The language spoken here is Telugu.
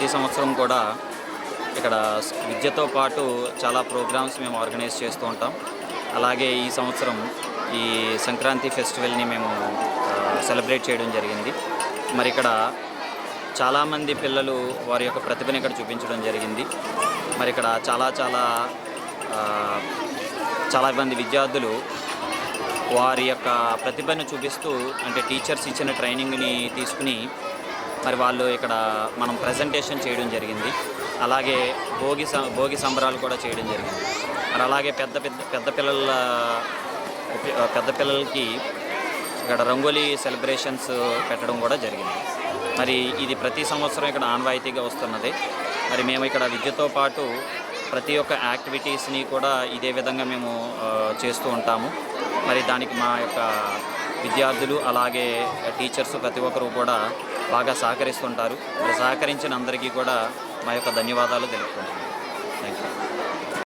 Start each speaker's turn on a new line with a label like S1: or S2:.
S1: ప్రతి సంవత్సరం కూడా ఇక్కడ విద్యతో పాటు చాలా ప్రోగ్రామ్స్ మేము ఆర్గనైజ్ చేస్తూ ఉంటాం. అలాగే ఈ సంవత్సరం ఈ సంక్రాంతి ఫెస్టివల్ని మేము సెలబ్రేట్ చేయడం జరిగింది. మరి ఇక్కడ చాలామంది పిల్లలు వారి యొక్క ప్రతిభను ఇక్కడ చూపించడం జరిగింది. మరి ఇక్కడ చాలా చాలా చాలా మంది విద్యార్థులు వారి యొక్క ప్రతిభను చూపిస్తూ అంటే టీచర్స్ ఇచ్చిన ట్రైనింగ్ని తీసుకుని మరి వాళ్ళు ఇక్కడ మనం ప్రజెంటేషన్ చేయడం జరిగింది. అలాగే భోగి భోగి సంబరాలు కూడా చేయడం జరిగింది. మరి అలాగే పెద్ద పెద్ద పెద్ద పిల్లల పెద్ద పిల్లలకి ఇక్కడ రంగోలీ సెలబ్రేషన్స్ పెట్టడం కూడా జరిగింది. మరి ఇది ప్రతి సంవత్సరం ఇక్కడ ఆన్వాయితీగా వస్తున్నది. మరి మేము ఇక్కడ విద్యతో పాటు ప్రతి ఒక్క యాక్టివిటీస్ని కూడా ఇదే విధంగా మేము చేస్తూ ఉంటాము. మరి దానికి మా యొక్క విద్యార్థులు అలాగే టీచర్స్ ప్రతి ఒక్కరు కూడా బాగా సహకరిస్తుంటారు. సహకరించిన అందరికీ కూడా మా యొక్క ధన్యవాదాలు తెలుపుకుంటున్నాను. Thank you